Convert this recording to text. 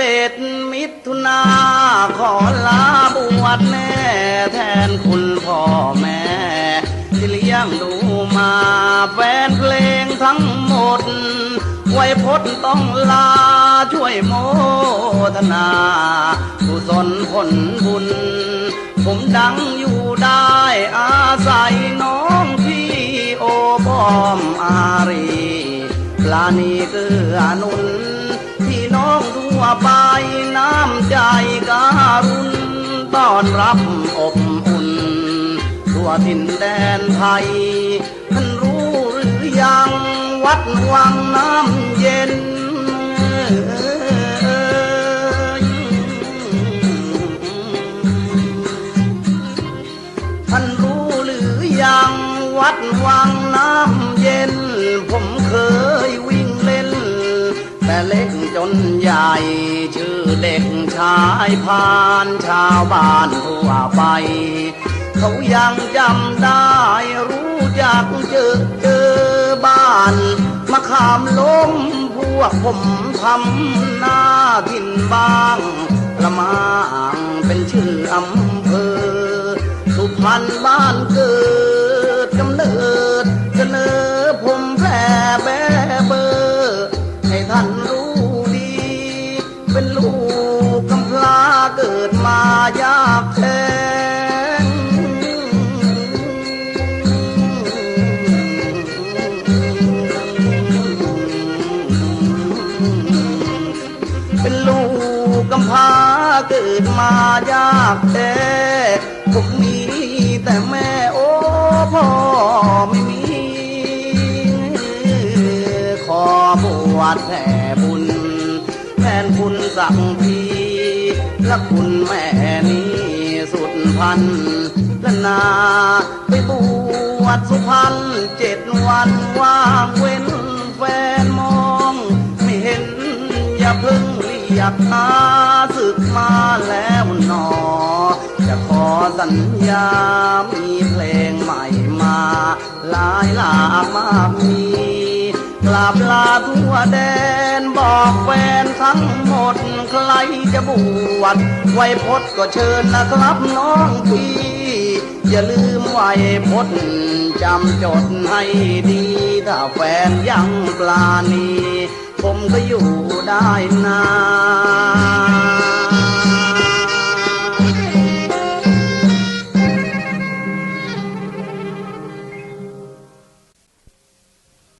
เบ็ดมิถุนาขอลาบวชแม่แทนคุณพ่อแม่ที่เลี้ยงดูมาแฟนเพลงทั้งหมด ไว้พดต้องลาช่วยโมทนาผู้ศนผลบุญ ผมดังอยู่ได้อาศัยน้องพี่โอป้อมอารี ปลานีเกืออนุน ไปน้ำใจการุณต้อนรับอบอุ่นทั่วถิ่นแดนไทยท่านรู้หรือยังวัดวังน้ำเย็นท่านรู้หรือยังวัดวังน้ำเย็น ผมเคย เล็กจนใหญ่ ชื่อเด็กชายพานชาวบ้านทั่วไป เขายังจำได้รู้จักเจอเจอบ้านมะขามล้มพวกผมทำหน้าทินบ้างละมางเป็นชื่ออำเภอ สุพรรณบ้านเกิด เป็นลูกกำพร้าเกิดมายากแท้เป็นลูกกำพร้าเกิดมายากแท้ผมมีแต่แม่โอ้พ่อไม่มี ขอบวชแทน สังพีและคุณแม่นี้สุดพันและนาไปบวชสุพรรณเจ็ดวันว่างเว้นแฟนมอง ไม่เห็น อย่าเพิ่งเรียกหาศึกมาแล้วหนอ จะขอสัญญามีเพลงใหม่มา หลายหลากมากมี กราบลาทั่วแดนบอกแฟนทั้งหมด ใครจะบวชไวยพดก็เชิญนะครับน้องพี่ อย่าลืมไวยพดจำจดให้ดี ถ้าแฟนยังปลานีผมก็อยู่ได้นาน